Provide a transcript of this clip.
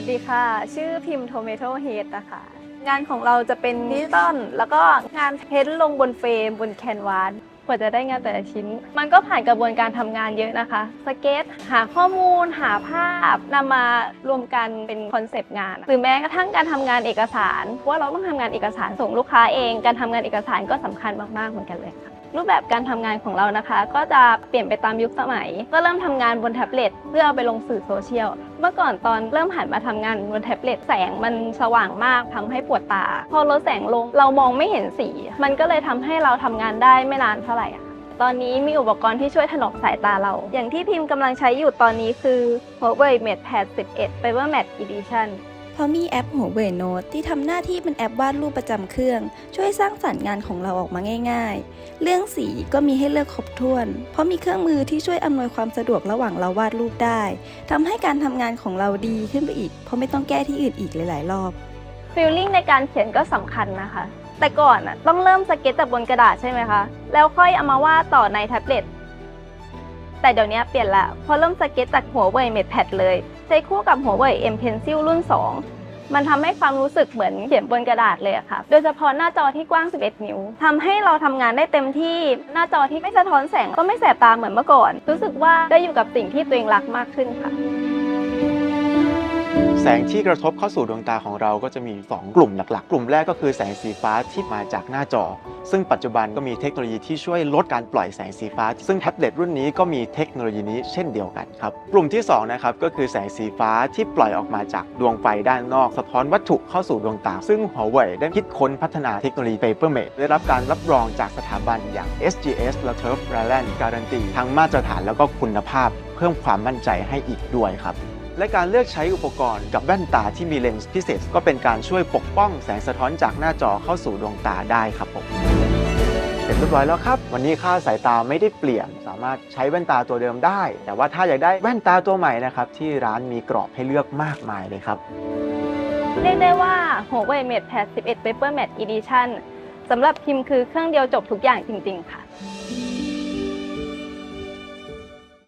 สดีค่ะ ชื่อพิมพ์ Tomato Head นะคะงานของเราจะเป็นดิจิตอลแล้วก็งานเพ้นลงบนเฟรมบนแคนวาสกว่าจะได้งานแต่ละชิ้น มันก็ผ่านกระบวนการทำงานเยอะนะคะ สเก็ต หาข้อมูล หาภาพนำมารวมกันเป็นคอนเซปต์งาน หรือแม้กระทั่งการทำงานเอกสารเพราะว่าเราต้องทำงานเอกสารส่งลูกค้าเอง การทำงานเอกสารก็สำคัญมากๆเหมือนกันเลยค่ะ รูปแบบการทำงานของเรานะคะ ก็จะเปลี่ยนไปตามยุคสมัย ก็เริ่มทำงานบนแท็บเล็ตเพื่อเอาไปลงสื่อโซเชียล เมื่อก่อนตอนเริ่มหันมาทำงานบนแท็บเล็ตแสงมันสว่างมากทำให้ปวดตา พอลดแสงลงเรามองไม่เห็นสี มันก็เลยทำให้เราทำงานได้ไม่นานเท่าไหร่ค่ะตอนนี้มีอุปกรณ์ที่ช่วยถนอมสายตาเรา อย่างที่พิมพ์กำลังใช้อยู่ตอนนี้คือ Huawei MatePad 11 Paper Matte Edition เพราะมีแอปหัวเว่ยโน้ตที่ทำหน้าที่เป็นแอปวาดรูปประจำเครื่อง ช่วยสร้างสรรค์งานของเราออกมาง่าย ๆ เรื่องสีก็มีให้เลือกครบถ้วน เพราะมีเครื่องมือที่ช่วยอำนวยความสะดวกระหว่างเราวาดรูปได้ทำให้การทำงานของเราดีขึ้นไปอีก เพราะไม่ต้องแก้ที่อื่นอีกหลายๆ รอบฟีลลิ่งในการเขียนก็สำคัญนะคะ แต่ก่อนอะต้องเริ่มสเก็ตจากบนกระดาษใช่ไหมคะ แล้วค่อยเอามาวาดต่อในแท็บเล็ตแต่เดี๋ยวนี้เปลี่ยนละพอเริ่มสเก็ตจากหัวเว่ยเมดแพดเลย ใช้คู่กับหัวเว่ย M Pencil รุ่น 2 มันทำให้ความรู้สึกเหมือนเขียนบนกระดาษเลยอะค่ะ โดยเฉพาะหน้าจอที่กว้าง 11 นิ้วทำให้เราทำงานได้เต็มที่ หน้าจอที่ไม่สะท้อนแสงก็ไม่แสบตาเหมือนเมื่อก่อน รู้สึกว่าได้อยู่กับสิ่งที่ตัวเองรักมากขึ้นค่ะ แสงที่กระทบเข้าสู่ดวงตาของเราก็จะมี 2 กลุ่มหลักๆ กลุ่มแรกก็คือแสงสีฟ้าที่มาจากหน้าจอ ซึ่งปัจจุบันก็มีเทคโนโลยีที่ช่วยลดการปล่อยแสงสีฟ้า ซึ่งแท็บเล็ตรุ่นนี้ก็มีเทคโนโลยีนี้เช่นเดียวกันครับ กลุ่มที่2นะครับก็คือแสงสีฟ้าที่ปล่อยออกมาจากดวงไฟด้านนอก สะท้อนวัตถุเข้าสู่ดวงตา ซึ่ง Huawei ได้คิดค้นพัฒนาเทคโนโลยี Paper Mate ได้รับการรับรองจากสถาบันอย่าง SGS และ Turf Railand การันตีทั้งมาตรฐานแล้วก็คุณภาพ เพิ่มความมั่นใจให้อีกด้วยครับ และการเลือกใช้อุปกรณ์กับแว่นตาที่มีเลนส์พิเศษ ก็เป็นการช่วยปกป้องแสงสะท้อนจากหน้าจอเข้าสู่ดวงตาได้ครับผมเสร็จเรียบร้อยแล้วครับ วันนี้ค่าสายตาไม่ได้เปลี่ยน สามารถใช้แว่นตาตัวเดิมได้ แต่ว่าถ้าอยากได้แว่นตาตัวใหม่นะครับที่ร้านมีกรอบให้เลือกมากมายเลยครับเรียกได้ว่า Huawei MatePad 11 Paper Matte Edition สำหรับพิมพ์คือเครื่องเดียวจบทุกอย่างจริง ๆ ค่ะ